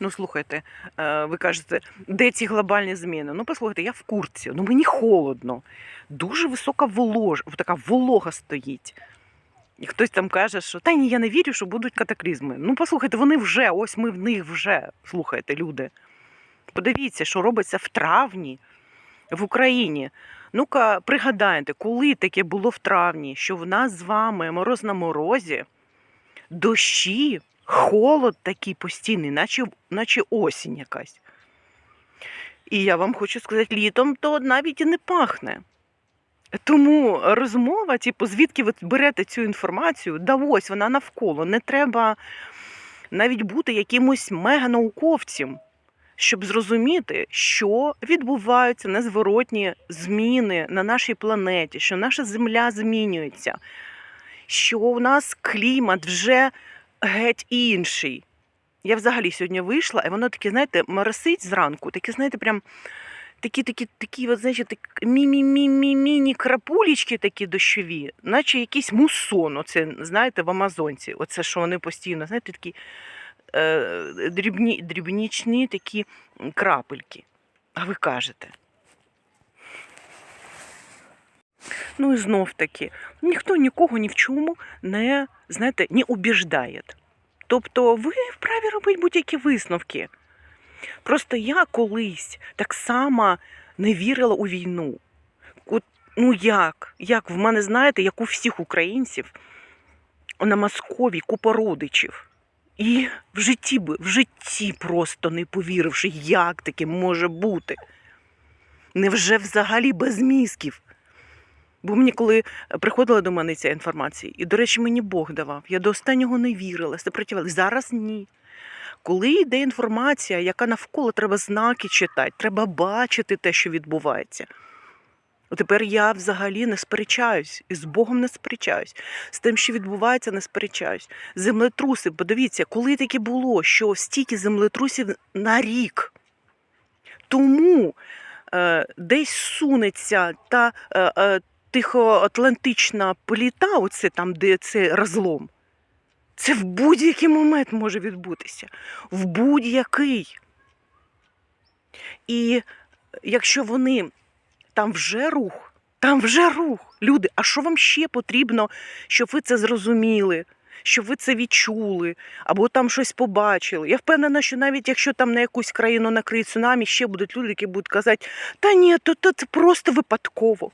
Ну, слухайте, е, ви кажете, де ці глобальні зміни? Ну, послухайте, я в куртці, ну мені холодно. Дуже висока волож, така волога стоїть. І хтось там каже, що та ні, я не вірю, що будуть катаклізми. Ну, послухайте, вони вже, ось ми в них вже. Слухайте, люди. Подивіться, що робиться в травні в Україні. Ну-ка, пригадайте, коли таке було в травні, що в нас з вами мороз на морозі, дощі, холод такий постійний, наче, наче осінь якась. І я вам хочу сказати, літом то навіть і не пахне. Тому розмова, типу, звідки ви берете цю інформацію, да ось вона навколо. Не треба навіть бути якимось меганауковцем, щоб зрозуміти, що відбуваються незворотні зміни на нашій планеті, що наша земля змінюється, що у нас клімат вже геть інший. Я взагалі сьогодні вийшла, і воно таке, знаєте, моросить зранку, таке, знаєте, прям такі, такі, такі, от, знаєте, так, мі-мі-мі-мі-міні крапулечки такі дощові, наче якийсь мусон, оце, знаєте, в Амазонці. Оце, що вони постійно, знаєте, такі е, дрібні, дрібнічні такі крапельки. А ви кажете. Ну і знов таки, ніхто нікого ні в чому не, знаєте, не убіждає. Тобто ви вправі робити будь-які висновки. Просто я колись так само не вірила у війну. Ну як? Як? В мене, знаєте, як у всіх українців на Москові купа родичів. І в житті би, в житті просто не повіривши, як таке може бути. Невже взагалі без мізків? Бо мені, коли приходила до мене ця інформація, і, до речі, мені Бог давав, я до останнього не вірила, сопротивалася. Зараз ні. Коли йде інформація, яка навколо треба знаки читати, треба бачити те, що відбувається. Тепер я взагалі не сперечаюсь, і з Богом не сперечаюсь, з тим, що відбувається, не сперечаюсь. Землетруси, подивіться, коли таке було, що стільки землетрусів на рік. Тому е, десь сунеться та е, е, тихоатлантична пліта, оце там, де це розлом. Це в будь-який момент може відбутися. В будь-який. І якщо вони там вже рух, там вже рух. Люди, а що вам ще потрібно, щоб ви це зрозуміли, щоб ви це відчули, або там щось побачили? Я впевнена, що навіть якщо там на якусь країну накриє цунамі, ще будуть люди, які будуть казати, та ні, то це просто випадково.